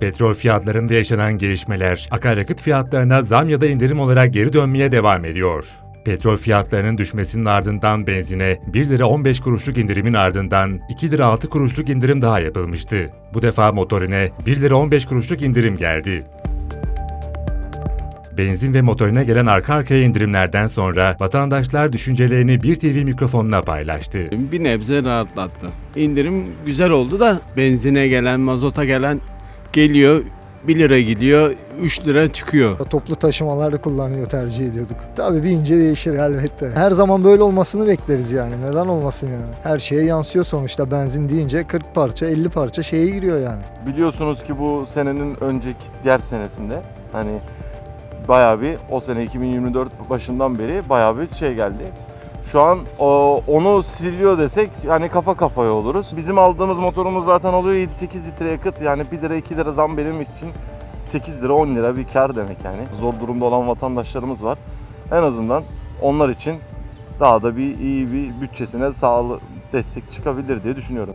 Petrol fiyatlarında yaşanan gelişmeler akaryakıt fiyatlarına zam ya da indirim olarak geri dönmeye devam ediyor. Petrol fiyatlarının düşmesinin ardından benzine 1 lira 15 kuruşluk indirimin ardından 2 lira 6 kuruşluk indirim daha yapılmıştı. Bu defa motorine 1 lira 15 kuruşluk indirim geldi. Benzin ve motorine gelen arka arkaya indirimlerden sonra vatandaşlar düşüncelerini Bir TV mikrofonuna paylaştı. Bir nebze rahatlattı. İndirim güzel oldu da benzine gelen, mazota gelen geliyor 1 lira gidiyor 3 lira çıkıyor. Toplu taşımalarda kullanıyor tercih ediyorduk. Tabii bir ince değişir elbette. Her zaman böyle olmasını bekleriz yani. Neden olmasın yani? Her şeye yansıyor sonuçta benzin deyince 40 parça 50 parça şeye giriyor yani. Biliyorsunuz ki bu senenin önceki diğer senesinde hani bayağı bir o sene 2024 başından beri bayağı bir şey geldi. Şu an o, onu siliyor desek hani kafa kafaya oluruz. Bizim aldığımız motorumuz zaten oluyor 7-8 litre yakıt yani 1 lira 2 lira zam benim için 8 lira 10 lira bir kar demek yani. Zor durumda olan vatandaşlarımız var. En azından onlar için daha da bir iyi bir bütçesine sağlı destek çıkabilir diye düşünüyorum.